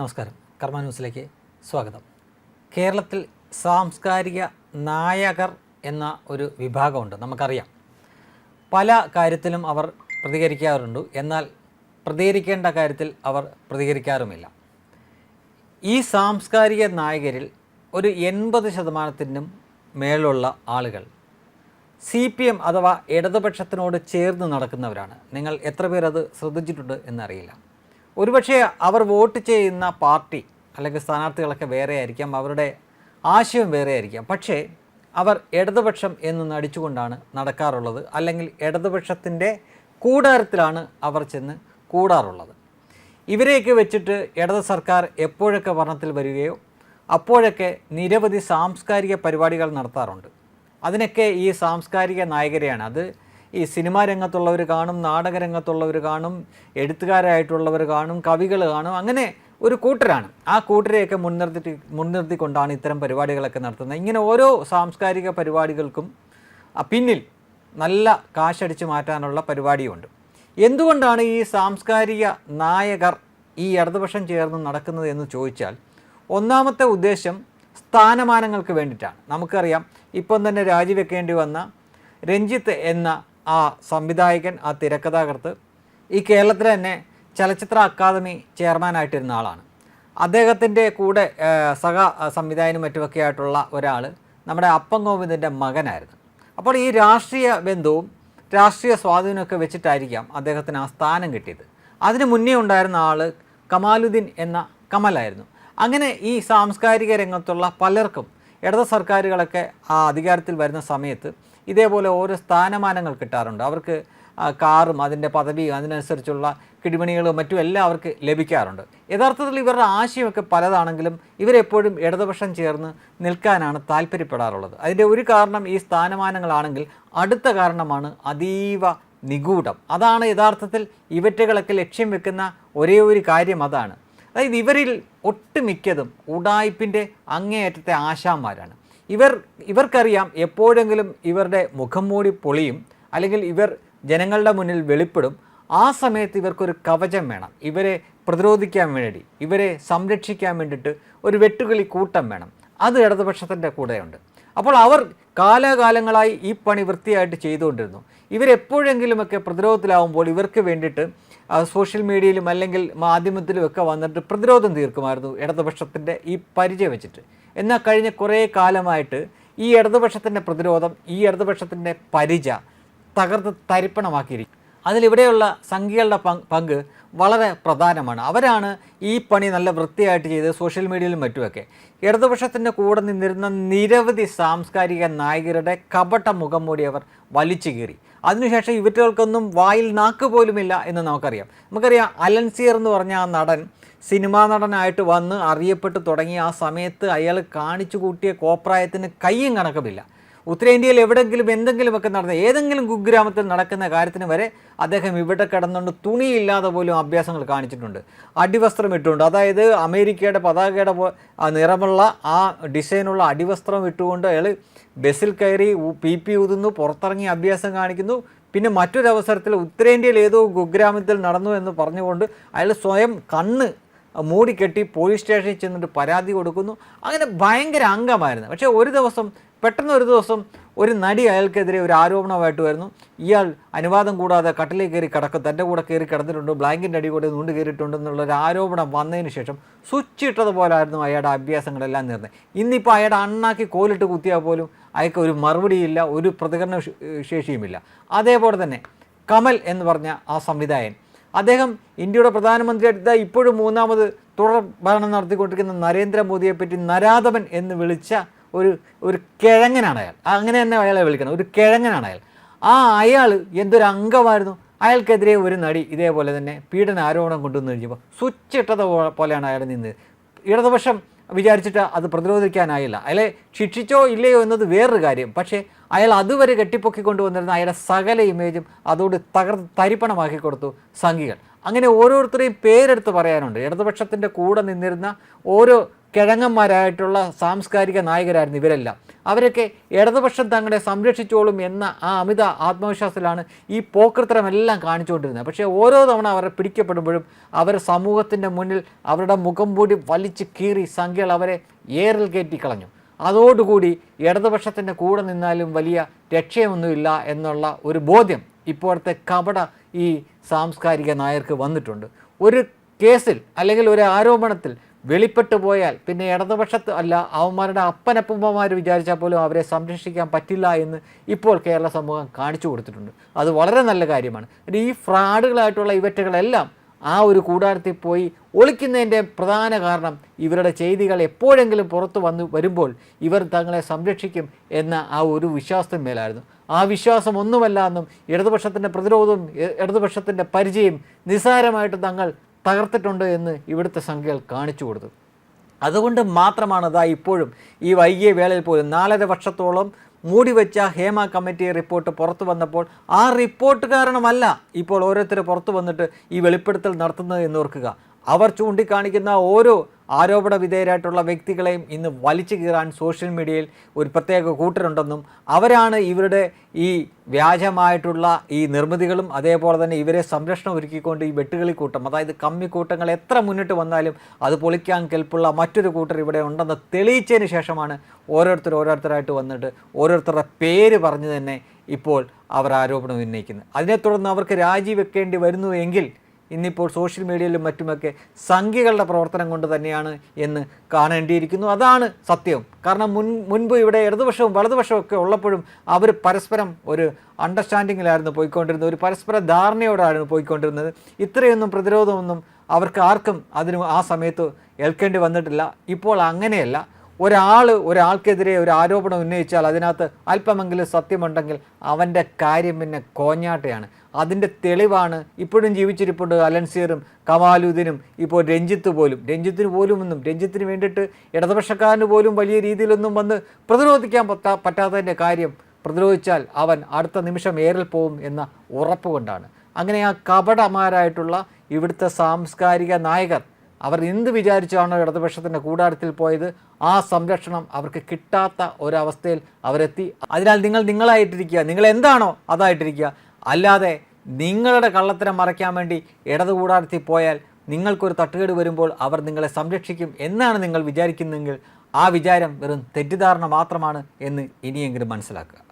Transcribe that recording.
നമസ്കാരം. കർമ്മ ന്യൂസിലേക്ക് സ്വാഗതം. കേരളത്തിൽ സാംസ്കാരിക നായകർ എന്ന ഒരു വിഭാഗമുണ്ട് നമുക്കറിയാം. പല കാര്യത്തിലും അവർ പ്രതികരിക്കാറുണ്ട് എന്നാൽ പ്രതികരിക്കേണ്ട കാര്യത്തിൽ അവർ പ്രതികരിക്കാറുമില്ല. ഈ സാംസ്കാരിക നായകരിൽ ഒരു എൺപത് ശതമാനത്തിനും മേലുള്ള ആളുകൾ സി പി എം അഥവാ ഇടതുപക്ഷത്തിനോട് ചേർന്ന് നടക്കുന്നവരാണ്. നിങ്ങൾ എത്ര പേരത് ശ്രദ്ധിച്ചിട്ടുണ്ട് എന്നറിയില്ല. ഒരുപക്ഷെ അവർ വോട്ട് ചെയ്യുന്ന പാർട്ടി അല്ലെങ്കിൽ സ്ഥാനാർത്ഥികളൊക്കെ വേറെ ആയിരിക്കാം അവരുടെ ആശയം വേറെ ആയിരിക്കാം. പക്ഷേ അവർ ഇടതുപക്ഷം എന്ന് നടിച്ചുകൊണ്ടാണ് നടക്കാറുള്ളത്. അല്ലെങ്കിൽ ഇടതുപക്ഷത്തിന്റെ കൂടാരത്തിലാണ് അവർ ചെന്ന് കൂടാറുള്ളത്. ഇവരെയൊക്കെ വെച്ചിട്ട് ഇടത് സർക്കാർ എപ്പോഴൊക്കെ ഭരണത്തിൽ വരികയോ അപ്പോഴൊക്കെ നിരവധി സാംസ്കാരിക പരിപാടികൾ നടത്താറുണ്ട്. അതിനൊക്കെ ഈ സാംസ്കാരിക നായകരെയാണ്. അത് ഈ സിനിമാ രംഗത്തുള്ളവർ കാണും നാടക രംഗത്തുള്ളവർ കാണും എഴുത്തുകാരായിട്ടുള്ളവർ കാണും കവികൾ കാണും അങ്ങനെ ഒരു കൂട്ടരാണ്. ആ കൂട്ടരെയൊക്കെ മുൻനിർത്തി മുൻനിർത്തിക്കൊണ്ടാണ് ഇത്തരം പരിപാടികളൊക്കെ നടത്തുന്നത്. ഇങ്ങനെ ഓരോ സാംസ്കാരിക പരിപാടികൾക്കും പിന്നിൽ നല്ല കാശടിച്ച് മാറ്റാനുള്ള പരിപാടിയുണ്ട്. എന്തുകൊണ്ടാണ് ഈ സാംസ്കാരിക നായകർ ഈ ഇടതുപക്ഷം ചേർന്ന് നടക്കുന്നത് എന്ന് ചോദിച്ചാൽ ഒന്നാമത്തെ ഉദ്ദേശം സ്ഥാനമാനങ്ങൾക്ക് വേണ്ടിയിട്ടാണ്. നമുക്കറിയാം ഇപ്പം തന്നെ രാജിവെക്കേണ്ടി വന്ന രഞ്ജിത്ത് എന്ന ആ സംവിധായകൻ ആ തിരക്കഥാകൃത്ത് ഈ കേരളത്തിലെ തന്നെ ചലച്ചിത്ര അക്കാദമി ചെയർമാനായിട്ടിരുന്ന ആളാണ്. അദ്ദേഹത്തിന്റെ കൂടെ സഹ സംവിധായകനും മറ്റുമൊക്കെ ആയിട്ടുള്ള ഒരാൾ നമ്മുടെ അപ്പം ഗോവിന്ദന്റെ മകനായിരുന്നു. അപ്പോൾ ഈ രാഷ്ട്രീയ ബന്ധവും രാഷ്ട്രീയ സ്വാധീനമൊക്കെ വെച്ചിട്ടായിരിക്കാം അദ്ദേഹത്തിന് ആ സ്ഥാനം കിട്ടിയത്. അതിന് മുന്നേ ഉണ്ടായിരുന്ന ആൾ കമാലുദ്ദീൻ എന്ന കമലായിരുന്നു. അങ്ങനെ ഈ സാംസ്കാരിക രംഗത്തുള്ള പലർക്കും ഇടത് സർക്കാരുകളൊക്കെ ആ അധികാരത്തിൽ വരുന്ന സമയത്ത് ഇതേപോലെ ഓരോ സ്ഥാനമാനങ്ങൾ കിട്ടാറുണ്ട്. അവർക്ക് കാറും അതിന്റെ പദവിയും അതിനനുസരിച്ചുള്ള കിടിമണികളും മറ്റും എല്ലാം അവർക്ക് ലഭിക്കാറുണ്ട്. യഥാർത്ഥത്തിൽ ഇവരുടെ ആശയമൊക്കെ പലതാണെങ്കിലും ഇവരെപ്പോഴും ഇടതുപക്ഷം ചേർന്ന് നിൽക്കാനാണ് താല്പര്യപ്പെടാറുള്ളത്. അതിന്റെ ഒരു കാരണം ഈ സ്ഥാനമാനങ്ങളാണെങ്കിൽ അടുത്ത കാരണമാണ് അതീവ നിഗൂഢം. അതാണ് യഥാർത്ഥത്തിൽ ഇവറ്റകളൊക്കെ ലക്ഷ്യം വെക്കുന്ന ഒരേ ഒരു കാര്യം അതാണ്. അതായത് ഇവരിൽ ഒട്ടുമിക്കതും ഉടായ്പിന്റെ അങ്ങേയറ്റത്തെ ആശാന്മാരാണ്. ഇവർ ഇവർക്കറിയാം എപ്പോഴെങ്കിലും ഇവരുടെ മുഖം മൂടി പൊളിയും അല്ലെങ്കിൽ ഇവർ ജനങ്ങളുടെ മുന്നിൽ വെളിപ്പെടും. ആ സമയത്ത് ഇവർക്കൊരു കവചം വേണം. ഇവരെ പ്രതിരോധിക്കാൻ വേണ്ടി ഇവരെ സംരക്ഷിക്കാൻ വേണ്ടിയിട്ട് ഒരു വെട്ടുകളി കൂട്ടം വേണം. അത് ഇടതുപക്ഷത്തിന്റെ കൂടെയുണ്ട്. അപ്പോൾ അവർ കാലാകാലങ്ങളായി ഈ പണി വൃത്തിയായിട്ട് ചെയ്തുകൊണ്ടിരുന്നു. ഇവരെപ്പോഴെങ്കിലുമൊക്കെ പ്രതിരോധത്തിലാവുമ്പോൾ ഇവർക്ക് വേണ്ടിയിട്ട് സോഷ്യൽ മീഡിയയിലും അല്ലെങ്കിൽ മാധ്യമത്തിലും ഒക്കെ വന്നിട്ട് പ്രതിരോധം തീർക്കുമായിരുന്നു ഇടതുപക്ഷത്തിന്റെ ഈ പരിചയം വെച്ചിട്ട്. എന്നാൽ കഴിഞ്ഞ കുറേ കാലമായിട്ട് ഈ ഇടതുപക്ഷത്തിന്റെ പ്രതിരോധം ഈ ഇടതുപക്ഷത്തിന്റെ പരിച തകർത്ത് തരിപ്പണമാക്കിയിരിക്കും അതിലിവിടെയുള്ള പങ്ക് പങ്ക് വളരെ പ്രധാനമാണ്. അവരാണ് ഈ പണി നല്ല വൃത്തിയായിട്ട് ചെയ്ത് സോഷ്യൽ മീഡിയയിലും മറ്റുമൊക്കെ ഇടതുപക്ഷത്തിന്റെ കൂടെ നിന്നിരുന്ന നിരവധി സാംസ്കാരിക നായകരുടെ കപട്ട മുഖം മൂടി അവർ വലിച്ചു കീറി. അതിനുശേഷം ഇവറ്റുകൾക്കൊന്നും വായിൽ നാക്ക് പോലുമില്ല എന്ന് നമുക്കറിയാം. നമുക്കറിയാം അലൻസിയർ എന്ന് പറഞ്ഞ ആ നടൻ സിനിമാ നടനായിട്ട് വന്ന് അറിയപ്പെട്ട് തുടങ്ങി ആ സമയത്ത് അയാൾ കാണിച്ചു കൂട്ടിയ കോപ്രായത്തിന് കയ്യും കണക്കുമില്ല. ഉത്തരേന്ത്യയിൽ എവിടെങ്കിലും എന്തെങ്കിലുമൊക്കെ നടന്ന ഏതെങ്കിലും കുഗ്രാമത്തിൽ നടക്കുന്ന കാര്യത്തിന് വരെ അദ്ദേഹം ഇവിടെ കിടന്നുകൊണ്ട് തുണിയില്ലാതെ പോലും അഭ്യാസങ്ങൾ കാണിച്ചിട്ടുണ്ട്. അടിവസ്ത്രം ഇട്ടുകൊണ്ട് അതായത് അമേരിക്കയുടെ പതാകയുടെ നിറമുള്ള ആ ഡിസൈനുള്ള അടിവസ്ത്രം ഇട്ടുകൊണ്ട് അയാൾ ബസ്സിൽ കയറി പി പി ഊതുന്നു പുറത്തിറങ്ങി അഭ്യാസം കാണിക്കുന്നു. പിന്നെ മറ്റൊരവസരത്തിൽ ഉത്തരേന്ത്യയിൽ ഏതോ കുഗ്രാമത്തിൽ നടന്നു എന്ന് പറഞ്ഞുകൊണ്ട് അയാൾ സ്വയം കണ്ണ് മൂടിക്കെട്ടി പോലീസ് സ്റ്റേഷനിൽ ചെന്നിട്ട് പരാതി കൊടുക്കുന്നു. അങ്ങനെ ഭയങ്കര അംഗമായിരുന്നു. പക്ഷേ ഒരു ദിവസം പെട്ടെന്ന് ഒരു ദിവസം ഒരു നടി അയാൾക്കെതിരെ ഒരു ആരോപണമായിട്ട് വരുന്നു. ഇയാൾ അനുവാദം കൂടാതെ കട്ടിലേക്ക് കയറി കിടക്കും തന്റെ കൂടെ കയറി കിടന്നിട്ടുണ്ട്. ബ്ലാങ്കിന്റെ അടി കൂടെ നീണ്ടു കയറിയിട്ടുണ്ട് എന്നുള്ള ഒരു ആരോപണം വന്നതിന് ശേഷം സ്വിച്ച് ഇട്ടതുപോലായിരുന്നു അയാളുടെ അഭ്യാസങ്ങളെല്ലാം നേർന്നത് ഇന്നിപ്പോൾ അയാളുടെ അണ്ണാക്കി കോലിട്ട് കുത്തിയാൽ പോലും അയാൾക്ക് ഒരു മറുപടിയില്ല ഒരു പ്രതികരണ ശേഷിയുമില്ല. അതേപോലെ തന്നെ കമൽ എന്ന് പറഞ്ഞ ആ സംവിധായകൻ. അദ്ദേഹം ഇന്ത്യയുടെ പ്രധാനമന്ത്രിയായിട്ട് ഇപ്പോഴും മൂന്നാമത് തുടർ ഭരണം നടത്തിക്കൊണ്ടിരിക്കുന്ന നരേന്ദ്രമോദിയെ പറ്റി നരാധവൻ എന്ന് വിളിച്ച ഒരു ഒരു കിഴങ്ങനാണ് അയാൾ അങ്ങനെ തന്നെ അയാളെ വിളിക്കണം. ഒരു കിഴങ്ങനാണ് അയാൾ ആ അയാൾ എന്തൊരു അംഗമായിരുന്നു. അയാൾക്കെതിരെ ഒരു നടി ഇതേപോലെ തന്നെ പീഡന ആരോപണം കൊണ്ടുവന്ന് കഴിഞ്ഞപ്പോൾ സ്വിച്ച് ഇട്ടത് പോലെയാണ് അയാൾ നിന്ന്. ഇടതുപക്ഷം വിചാരിച്ചിട്ട് അത് പ്രതിരോധിക്കാനായില്ല. അയാളെ ശിക്ഷിച്ചോ ഇല്ലയോ എന്നത് വേറൊരു കാര്യം. പക്ഷേ അയാൾ അതുവരെ കെട്ടിപ്പൊക്കി കൊണ്ടുവന്നിരുന്ന അയാളുടെ സകല ഇമേജും അതോട് തകർത്ത് തരിപ്പണമാക്കി കൊടുത്തു സംഘികൾ. അങ്ങനെ ഓരോരുത്തരെയും പേരെടുത്ത് പറയാനുണ്ട്. ഇടതുപക്ഷത്തിന്റെ കൂടെ നിന്നിരുന്ന ഓരോ കിഴങ്ങന്മാരായിട്ടുള്ള സാംസ്കാരിക നായകരായിരുന്നു ഇവരെല്ലാം. അവരൊക്കെ ഇടതുപക്ഷം തങ്ങളെ സംരക്ഷിച്ചോളും എന്ന ആ അമിത ആത്മവിശ്വാസത്തിലാണ് ഈ പോക്കൃത്തരമെല്ലാം കാണിച്ചുകൊണ്ടിരുന്നത്. പക്ഷേ ഓരോ തവണ അവരെ പിടിക്കപ്പെടുമ്പോഴും അവർ സമൂഹത്തിന്റെ മുന്നിൽ അവരുടെ മുഖം മൂടി വലിച്ച് കീറി സംഖ്യകൾ അവരെ ഏറിൽ കയറ്റി കളഞ്ഞു. അതോടുകൂടി ഇടതുപക്ഷത്തിന്റെ കൂടെ നിന്നാലും വലിയ രക്ഷയൊന്നുമില്ല എന്നുള്ള ഒരു ബോധ്യം ഇപ്പോഴത്തെ കപട ഈ സാംസ്കാരിക നായർക്ക് വന്നിട്ടുണ്ട്. ഒരു കേസിൽ അല്ലെങ്കിൽ ഒരു ആരോപണത്തിൽ വെളിപ്പെട്ടു പോയാൽ പിന്നെ ഇടതുപക്ഷത്ത് അല്ല അവന്മാരുടെ അപ്പനപ്പന്മാർ വിചാരിച്ചാൽ പോലും അവരെ സംരക്ഷിക്കാൻ പറ്റില്ല എന്ന് ഇപ്പോൾ കേരള സമൂഹം കാണിച്ചു കൊടുത്തിട്ടുണ്ട്. അത് വളരെ നല്ല കാര്യമാണ്. ഈ ഫ്രാഡുകളായിട്ടുള്ള ഇവറ്റുകളെല്ലാം ആ ഒരു കൂടാരത്തിൽ പോയി ഒളിക്കുന്നതിന്റെ പ്രധാന കാരണം ഇവരുടെ ചെയ്തികൾ എപ്പോഴെങ്കിലും പുറത്തു വന്ന് വരുമ്പോൾ ഇവർ തങ്ങളെ സംരക്ഷിക്കും എന്ന ആ ഒരു വിശ്വാസത്തിന്മേലായിരുന്നു ആ വിശ്വാസം ഒന്നുമല്ല എന്നും ഇടതുപക്ഷത്തിന്റെ പ്രതിരോധവും ഇടതുപക്ഷത്തിന്റെ പരിചയം നിസ്സാരമായിട്ട് തങ്ങൾ തകർത്തിട്ടുണ്ട് എന്ന് ഇവിടുത്തെ സംഖ്യകൾ കാണിച്ചു കൊടുത്തു. അതുകൊണ്ട് മാത്രമാണ് അതാ ഇപ്പോഴും ഈ വൈകിയ വേളയിൽ പോലും നാലര വർഷത്തോളം മൂടിവെച്ച ഹേമ കമ്മിറ്റി റിപ്പോർട്ട് പുറത്തു വന്നപ്പോൾ ആ റിപ്പോർട്ട് കാരണമല്ല ഇപ്പോൾ ഓരോരുത്തർ പുറത്തു വന്നിട്ട് ഈ വെളിപ്പെടുത്തൽ നടത്തുന്നത് എന്ന് ഓർക്കുക. അവർ ചൂണ്ടിക്കാണിക്കുന്ന ഓരോ ആരോപണ വിധേയരായിട്ടുള്ള വ്യക്തികളെയും ഇന്ന് വലിച്ചു കീറാൻ സോഷ്യൽ മീഡിയയിൽ ഒരു പ്രത്യേക കൂട്ടരുണ്ടെന്നും അവരാണ് ഇവരുടെ ഈ വ്യാജമായിട്ടുള്ള ഈ നിർമ്മിതികളും അതേപോലെ തന്നെ ഇവരെ സംരക്ഷണം ഒരുക്കിക്കൊണ്ട് ഈ വെട്ടുകളി കൂട്ടം അതായത് കമ്മി കൂട്ടങ്ങൾ എത്ര മുന്നിട്ട് വന്നാലും അത് പൊളിക്കാൻ കെൽപ്പുള്ള മറ്റൊരു കൂട്ടർ ഇവിടെ ഉണ്ടെന്ന് തെളിയിച്ചതിന് ശേഷമാണ് ഓരോരുത്തർ ഓരോരുത്തരായിട്ട് വന്നിട്ട് ഓരോരുത്തരുടെ പേര് പറഞ്ഞ് തന്നെ ഇപ്പോൾ അവർ ആരോപണം ഉന്നയിക്കുന്നത്. അതിനെ തുടർന്ന് അവർക്ക് രാജിവെക്കേണ്ടി വരുന്നു എങ്കിൽ ഇന്നിപ്പോൾ സോഷ്യൽ മീഡിയയിലും മറ്റുമൊക്കെ സംഖ്യകളുടെ പ്രവർത്തനം കൊണ്ട് തന്നെയാണ് എന്ന് കാണേണ്ടിയിരിക്കുന്നു. അതാണ് സത്യം. കാരണം മുൻ മുൻപ് ഇവിടെ ഇടതുപക്ഷവും വലതുപക്ഷവും ഒക്കെ ഉള്ളപ്പോഴും അവർ പരസ്പരം ഒരു അണ്ടർസ്റ്റാൻഡിങ്ങിലായിരുന്നു പോയിക്കൊണ്ടിരുന്നത്. ഒരു പരസ്പര ധാരണയോടായിരുന്നു പോയിക്കൊണ്ടിരുന്നത്. ഇത്രയൊന്നും പ്രതിരോധമൊന്നും അവർക്ക് ആർക്കും അതിന് ആ സമയത്ത് ഏൽക്കേണ്ടി വന്നിട്ടില്ല. ഇപ്പോൾ അങ്ങനെയല്ല. ഒരാൾ ഒരാൾക്കെതിരെ ഒരു ആരോപണം ഉന്നയിച്ചാൽ അതിനകത്ത് അല്പമെങ്കിലും സത്യമുണ്ടെങ്കിൽ അവന്റെ കാര്യം പിന്നെ കോഞ്ഞാട്ടയാണ്. അതിന്റെ തെളിവാണ് ഇപ്പോഴും ജീവിച്ചിരിപ്പുണ്ട് അലൻസീറും കമാലുദ്ദീനും. ഇപ്പോൾ രഞ്ജിത്ത് പോലും രഞ്ജിത്തിന് പോലും ഒന്നും രഞ്ജിത്തിന് വേണ്ടിയിട്ട് ഇടതുപക്ഷക്കാരന് പോലും വലിയ രീതിയിലൊന്നും വന്ന് പ്രതിരോധിക്കാൻ പറ്റാ പറ്റാത്തതിന്റെ കാര്യം പ്രതിരോധിച്ചാൽ അവൻ അടുത്ത നിമിഷം ഏറിൽ പോവും എന്ന ഉറപ്പ് കൊണ്ടാണ്. അങ്ങനെ ആ കപടമാരായിട്ടുള്ള ഇവിടുത്തെ സാംസ്കാരിക നായകർ അവർ എന്ത് വിചാരിച്ചാണ് ഇടതുപക്ഷത്തിന്റെ കൂടാരത്തിൽ പോയത് ആ സംരക്ഷണം അവർക്ക് കിട്ടാത്ത ഒരവസ്ഥയിൽ അവരെത്തി. അതിനാൽ നിങ്ങൾ നിങ്ങളായിട്ടിരിക്കുക. നിങ്ങൾ എന്താണോ അതായിട്ടിരിക്കുക. അല്ലാതെ നിങ്ങളുടെ കള്ളത്തരം മറയ്ക്കാൻ വേണ്ടി ഇടതു കൂടാരത്തിൽ പോയാൽ നിങ്ങൾക്കൊരു തട്ടുകേട് വരുമ്പോൾ അവർ നിങ്ങളെ സംരക്ഷിക്കും എന്നാണ് നിങ്ങൾ വിചാരിക്കുന്നതെങ്കിൽ ആ വിചാരം വെറും തെറ്റിദ്ധാരണ മാത്രമാണ് എന്ന് ഇനിയെങ്കിലും മനസ്സിലാക്കുക.